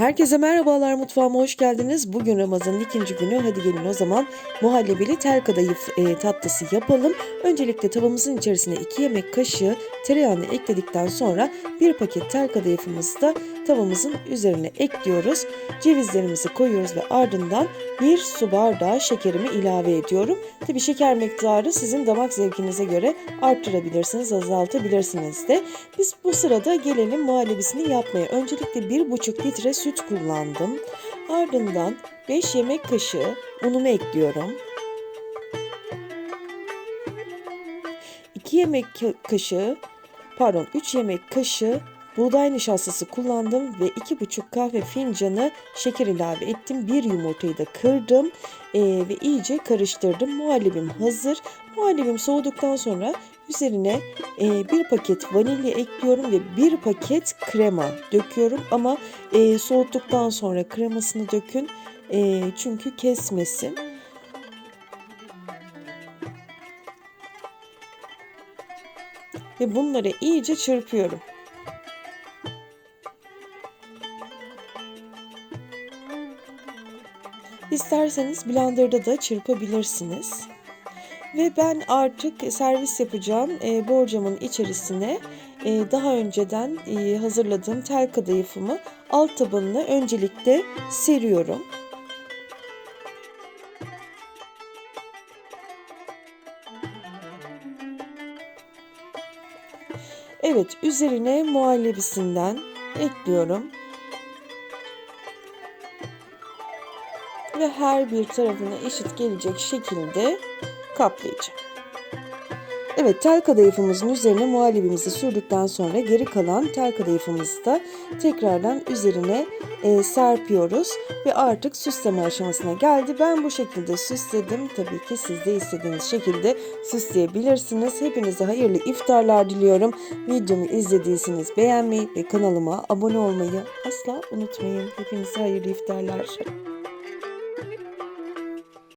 Herkese merhabalar mutfağıma hoş geldiniz. Bugün Ramazan'ın ikinci günü. Hadi gelin o zaman muhallebili tel kadayıf e, tatlısı yapalım. Öncelikle tavamızın içerisine 2 yemek kaşığı tereyağını ekledikten sonra bir paket tel kadayıfımızı da tavamızın üzerine ekliyoruz. Cevizlerimizi koyuyoruz ve ardından bir su bardağı şekerimi ilave ediyorum. Tabi şeker miktarı sizin damak zevkinize göre arttırabilirsiniz, azaltabilirsiniz de. Biz bu sırada gelelim muhallebisini yapmaya. Öncelikle 1,5 litre süt kullandım. Ardından 5 yemek kaşığı unumu ekliyorum. 2 yemek ka- kaşığı pardon 3 yemek kaşığı buğday nişastası kullandım ve 2,5 kahve fincanı şeker ilave ettim. Bir yumurtayı da kırdım eee, ve iyice karıştırdım. Muhallebim hazır. Muhallebim soğuduktan sonra üzerine eee, bir paket vanilya ekliyorum ve bir paket krema döküyorum. Ama eee, soğuttuktan sonra kremasını dökün eee, çünkü kesmesin. Ve bunları iyice çırpıyorum. İsterseniz blenderda da çırpabilirsiniz. Ve ben artık servis yapacağım e, borcamın içerisine e, daha önceden e, hazırladığım tel kadayıfımı alt tabanına öncelikle seriyorum. Evet, üzerine muhallebisinden ekliyorum. Ve her bir tarafına eşit gelecek şekilde kaplayacağım. Evet tel kadayıfımızın üzerine muhallebimizi sürdükten sonra geri kalan tel kadayıfımızı da tekrardan üzerine e, serpiyoruz ve artık süsleme aşamasına geldi. Ben bu şekilde süsledim. Tabii ki siz de istediğiniz şekilde süsleyebilirsiniz. Hepinize hayırlı iftarlar diliyorum. Videomu izlediyseniz beğenmeyi ve kanalıma abone olmayı asla unutmayın. Hepinize hayırlı iftarlar.